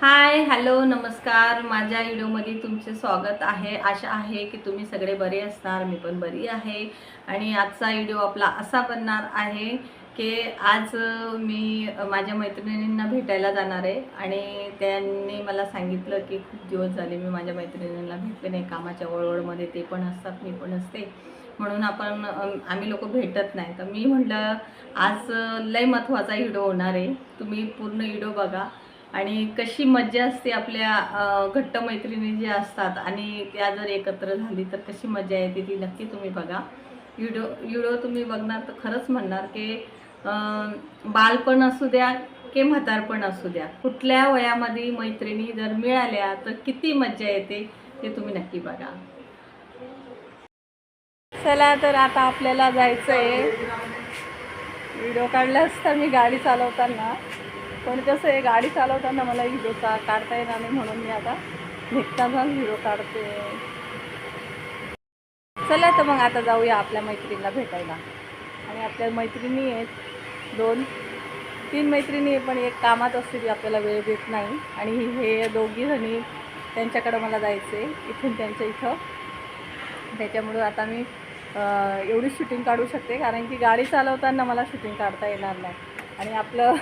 Hi hello नमस्कार. माझ्या व्हिडिओमध्ये तुमचे स्वागत आहे. आशा आहे की तुम्ही सगळे बरे असणार मी पण बरी आहे. आणि आजचा व्हिडिओ आपला असा बनणार आहे की आज मी माझ्या मैत्रिणींना भेटायला जाणार आहे. आणि त्यांनी मला सांगितलं की खूप दिवस झाले मी माझ्या मैत्रिणींना भेटले नाही. कामाच्या वळवळमध्ये ते पण असतात मी पण असते. म्हणून आपण आम्ही लोक भेटत नाही. तर मी म्हटलं आज लय महत्त्वाचा व्हिडिओ होणार आहे. तुम्ही पूर्ण व्हिडिओ बघा. आणि कशी मज्जा असते आपल्या घट्ट मैत्रिणी जे असतात आणि त्या जर एकत्र झाली तर कशी मजा येते ती नक्की तुम्ही बघा. व्हिडिओ व्हिडिओ तुम्ही बघणार तर खरंच म्हणणार की बालपण असू द्या की म्हातारपण असू द्या कुठल्या वयामध्ये मैत्रिणी जर मिळाल्या तर किती मज्जा येते ते तुम्ही नक्की बघा. चला तर आता आपल्याला जायचं आहे व्हिडिओ काढला असता मी गाडी चालवताना. पण कसं आहे गाडी चालवताना मला व्हिडिओ का काढता येणार नाही म्हणून मी आता निघतानाच व्हिडिओ काढते. चला तर मग आता जाऊया आपल्या मैत्रिणीला भेटायला. आणि आपल्या मैत्रिणी आहेत दोन. तीन मैत्रिणी आहे पण एक कामात असते ती आपल्याला वेळ देत नाही. आणि हे दोघी जणी त्यांच्याकडं मला जायचं आहे इथून त्यांच्या इथं. त्याच्यामुळं आता मी एवढी शूटिंग काढू शकते कारण की गाडी चालवताना मला शूटिंग काढता येणार नाही. आणि आपलं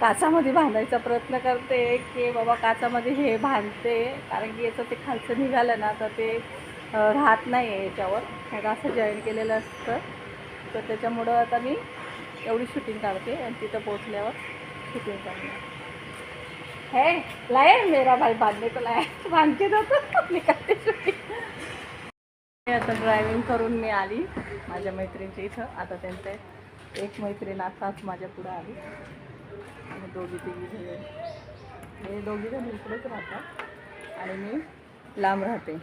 काचामध्ये बांधायचा प्रयत्न करते की बाबा काचामध्ये हे बांधते. कारण की याचं ते खालचं निघालं ना तर ते राहत नाही आहे याच्यावर. हे असं जॉईन केलेलं असतं. तर त्याच्यामुळं आता मी एवढी शूटिंग काढते आणि तिथं पोचल्यावर शूटिंग करणार. हे लाय मेरा भाई बांधले तर लाय. बांधते जातं मी करते शूटिंग आता ड्रायव्हिंग करून मी आली माझ्या मैत्रिणीच्या इथं. आता त्यांचे एक मैत्रीण आताच माझ्या पुढं आली. आणि दोघी तिघी जण. हे दोघी जण इकडेच राहतात आणि मी लांब राहते.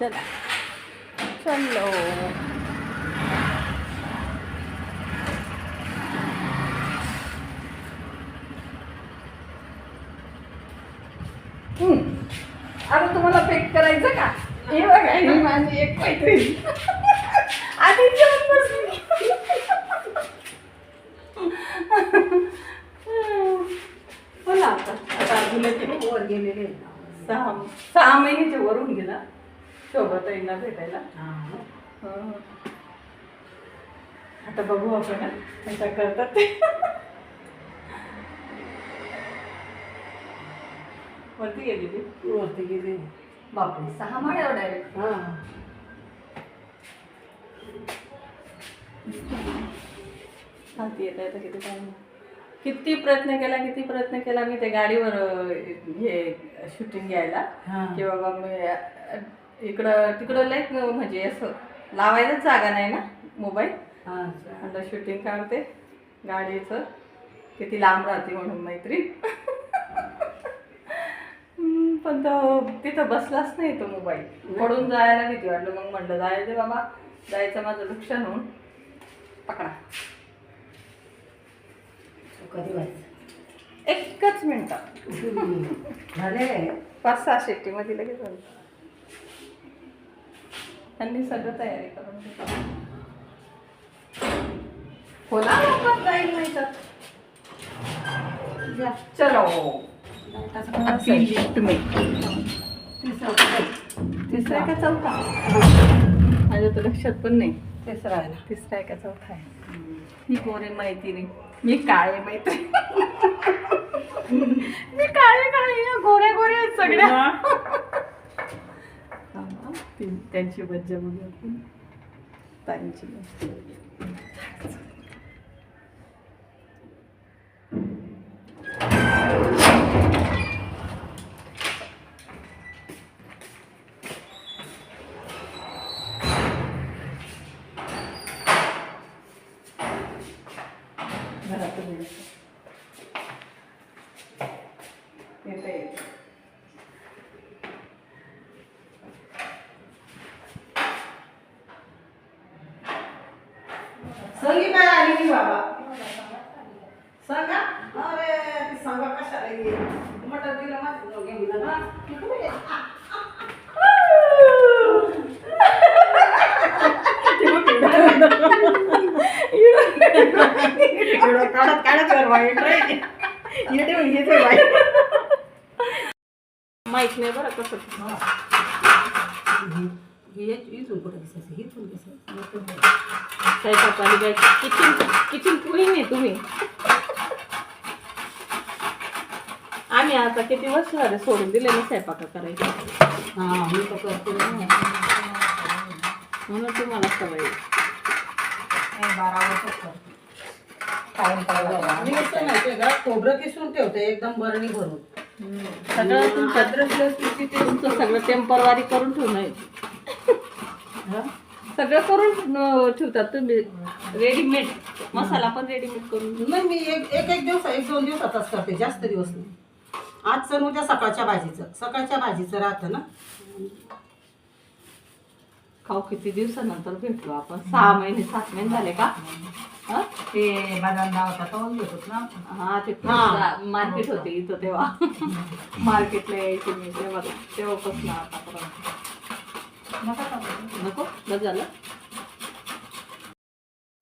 चला. चलो. आता तुम्हाला पेक करायचं का? हे बघा माझी एक मैत्रीण. आधी जेवण बोला आता. आता किती वर गेलेले सहा सहा महिन्याचे वरून गेला. शोभताईंना भेटायला. हं. आता बघू आपण कशा करतात ते. वरती गेली ती वरती गेले बापरे सहा माळ्यावर डायरेक्ट हा. सांगते येता येतं किती टाईम किती प्रयत्न केला किती प्रयत्न केला मी ते गाडीवर हे शूटिंग घ्यायला. हा. की बाबा मी इकडं तिकडं लय म्हणजे असं लावायलाच जागा नाही ना मोबाईल. हा. म्हटलं शूटिंग काढते गाडीचं. किती लांब राहते म्हणून मैत्री. पण तो तिथं बसलाच नाही तो मोबाईल. पडून जायला भीती वाटलं. मग म्हटलं जायचं बाबा जायचं माझं नुकसान होऊन पकडा. कधी व्हायचं? एकच मिनटं. झाले पाच सहा शेट्टीमध्ये लगेच झालं त्यांनी सगळं तयारी करून. होला लवकर जाईल नाही तर. चलो. तिसरा का चौथा? माझ्या तर लक्षात पण नाही. तिसरा आहे ना. तिसरा आहे का चौथा आहे? ही गोरे माहिती नाही मी काळे माहिती मी काळे काळे या गोऱ्या गोऱ्या आहेत सगळ्या. त्यांची मज्जा बघू आपण. ताईंची घरात येते येते संगीता आली की बाबा सांगा अरे ती सांगा कशाला गेली मटर दिलं माझं दोघे मुलं ना ते बघ, व्हिडिओ काढत काढत कर वाईट येते वाईट. माहीत नाही बरं कसं? हे. किचन किचन क्वीन आहे तुम्ही. आम्ही आता किती वर्ष झाले सोडून दिले ना स्वयंपाक करायचं हा मी तर करते ना. म्हणून तुम्हाला सवय बारा वर्षच करते. मी कसं माहितीये का खोबरं किसून ठेवते एकदम बरणी भरून. सगळं तुमचं अद्रक लसूणची ते तुमचं सगळं टेम्परवारी करून हा? सगळं करून अं, ठेवतात तुम्ही. रेडीमेड मसाला पण रेडीमेड करून नाही मी एक एक एक दिवस एक दोन दिवसातच करते जास्त दिवस नाही. आजचं आणि उद्या सकाळच्या भाजीचं. सकाळच्या भाजीचं राहतं ना? खाऊ किती दिवसानंतर भेटलो आपण? सहा महिने सात महिने झाले का? हं? ते बदाम होता तो घेतोच ना हा ते हा. मार्केट होते इथं तेव्हा. मार्केटला यायचे मी तेव्हा तेव्हापासून आतापर्यंत नको बस झालं?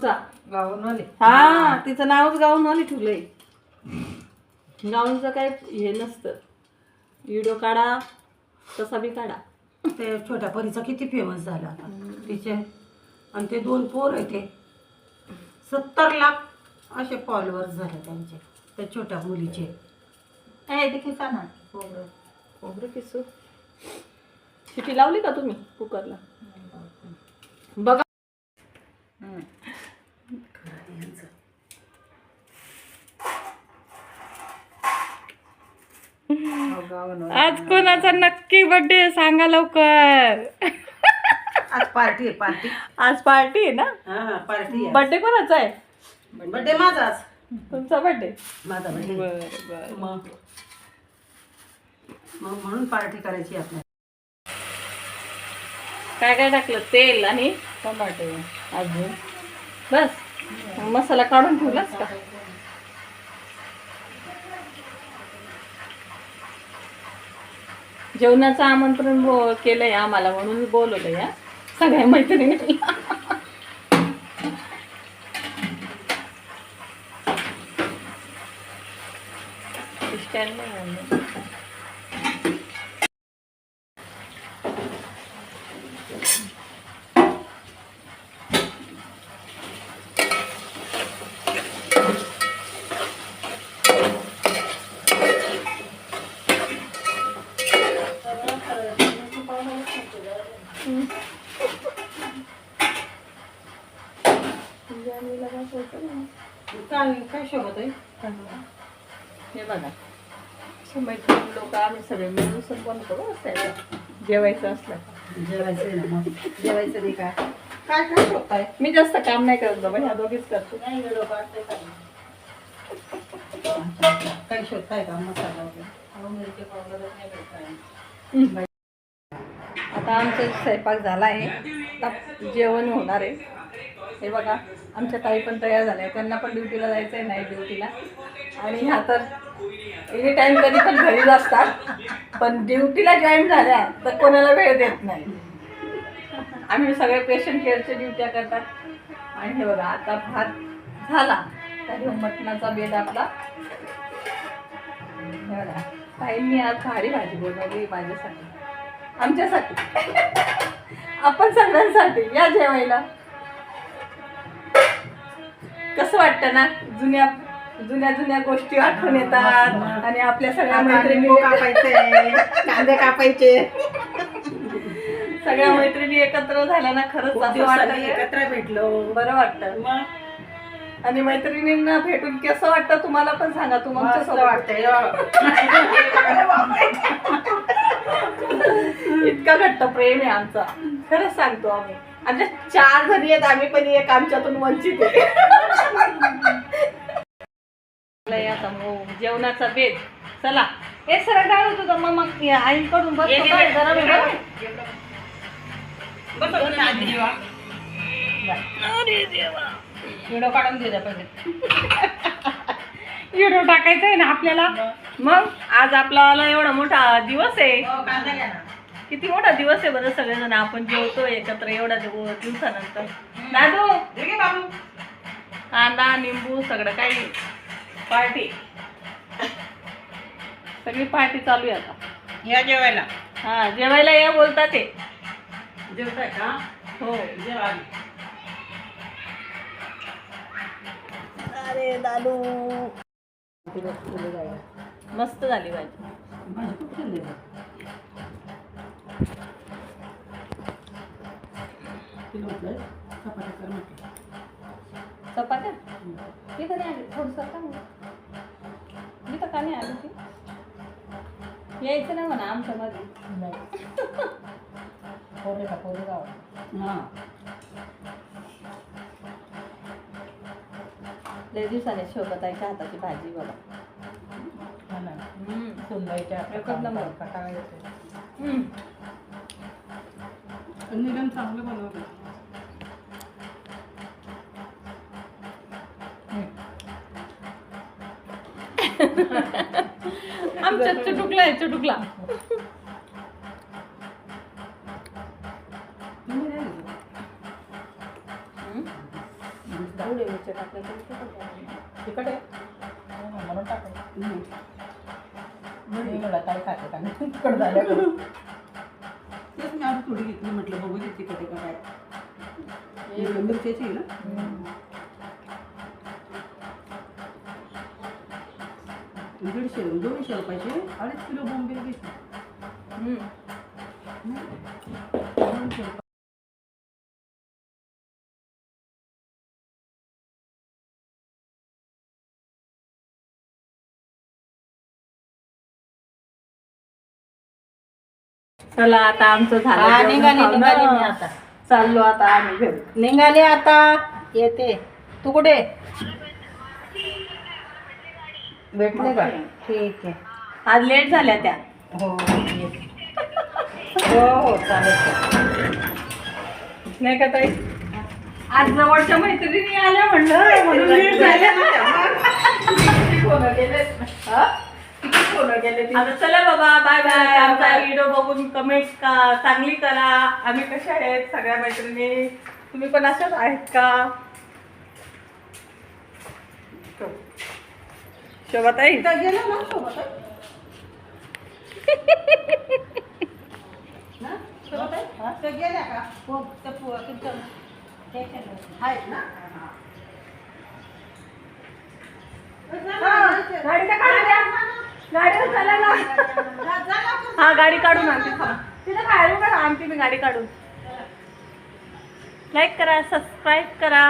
जा. गावून आले. हा तिचं नावच गाऊन वाली ठेवलंय. गाऊनचं काय हे नसतं. व्हिडिओ काढा तसा बी काढा. ते छोट्या परीचा किती फेमस झाला आता. तिचे आणि ते दोन पोर आहे ते. सत्तर लाख असे फॉलोअर्स झाले त्यांचे त्या छोट्या मुलीचे. काय ते किसा ना. खोबरं. खोबरं किसू शिटी लावली का तुम्ही कुकरला? बघा खरं आहे यांचं. हो, गावानं. आज कोणाचा नक्की बर्थडे सांगा लवकर. आज पार्टी आहे पार्टी आज पार्टी आहे ना? हा पार्टी आहे. बर्थडे कोणाचा आहे? बर्थडे माझाच. तुमचा बर्थडे माझा बर्थडे बर बर. मग? मग म्हणून पार्टी करायची आपल्याला. काय काय टाकलं? तेल आणि टमाटे अजून. बस. मसाला काढून ठेवलास का? जेवणाचं आमंत्रण बो- केलंय आम्हाला म्हणून बोलवलं या सगळ्या मैत्रिणी नाही आणलं. काय काय शोभत आहे हे बघा असे मैत्रिणी लोक आम्ही सगळे बरं असायचं. जेवायचं असलं. जेवायचं आहे ना मग. जेवायचं नाही काय काय काय शोधताय मी जास्त काम नाही करत बाबा ह्या दोघीच करतो. नाही व्हिडिओ काढते काय शोधताय का? मसाला वगैरे? आता आमचा स्वयंपाक झाला आहे जेवण होणार आहे. हे बघा आमच्या ताई पण तयार झाल्या. त्यांना पण ड्युटीला जायचं आहे नाईट ड्युटीला. आणि ह्या तर एनी टाईम कधी पण घरीच असतात. पण ड्युटीला जॉईन झाल्या तर कोणाला वेळ देत नाही. आम्ही सगळे पेशंट केअरच्या ड्युट्या करतात. आणि हे बघा आता भात झाला. तर मटणाचा बेद आपला. ताईंनी आज भारी भाजी बनवली माझ्यासाठी. आमच्यासाठी. आपण सगळ्यांसाठी या जेवायला. कसं वाटतं ना जुन्या जुन्या जुन्या गोष्टी आठवण येतात आणि आपल्या सगळ्या मैत्रिणी कापायचे कांदे कापायचे. सगळ्या मैत्रिणी एकत्र झाल्या ना खरंच असं वाटतं एकत्र भेटलो. बरं वाटतं मग? आणि मैत्रिणींना भेटून कसं वाटतं तुम्हाला पण सांगा तू मस्त आमच्या वाटतंय इतका घट्ट प्रेम आहे आमचा. खरंच सांगतो आम्ही. आमच्या चार जणी आहेत आम्ही पण एक आमच्यातून वंचित आहे. आता मग जेवणाचा बेद चला. हे सर डाळ होतो मग मग आईकडून बस. बरं? व्हिडिओ काढून दे पहिले. व्हिडिओ टाकायचा आहे ना आपल्याला? मग आज आपला एवढा मोठा दिवस आहे. ना. किती मोठा दिवस आहे बरं सगळेजण? आपण जेवतो एकत्र एवढ्या दिव- दिवसानंतर. दादू. हे कांदा निंबू सगळं काही. पार्टी. सगळी पार्टी चालू आहे आता. या जेवायला. हा जेवायला या बोलतात ते. जेवताय का? हो. जेवा अरे दादू. मस्त झाली भाजी. भाजी खूप. तिला म्हटलं चपात्या कर म्हटलं. चपात्या? कधी आली थोडंसं का नाही आली ती. यायचं नाही म्हणा आमच्या मध्ये पोरे का पोरे गाव हां. लय दिवसाने शोभताईच्या हाताची भाजी बघा. सुनबाईच्या. निलम चांगलं बनवलं. आमच्यात चुटुकला आहे चुटुकला. तिकडे म्हणून झालं तेच मी आज थोडी घेतली म्हटलं बघू दे तिकडे काय. मिरच्याची आहे ना? दीडशे दोनशे रुपयाचे अडीच किलो बोंबील घेतली. हम्म. दोनशे रुपये. चला आता आमचं झालं निघाली. निघाली मी आता. चाललो आता आम्ही निघाले आता. येते. तू कुठे? भेटले का? ठीक आहे. आज लेट झाल्या त्या. हो. हो हो चालेल नाही का ताई? आज जवळच्या मैत्रिणी आल्या म्हणलं म्हणून लेट झाल्या आता चला बाबा बाय बाय आमचा व्हिडिओ बघून कमेंट का चांगली करा. आम्ही कशा आहेत सगळ्या मैत्रिणी? तुम्ही पण अशाच आहेत का शोभाताई इथं गेलं ना सोबत ना सोबत आहे त्या गेल्या का हो त्या पो- तुमच्या आहेत ना गाडीला काढून द्या गाडीवर चला ना हा? गाडी काढून आणते. तिथं करा आणते मी गाडी काढून. लाईक करा सबस्क्राईब करा.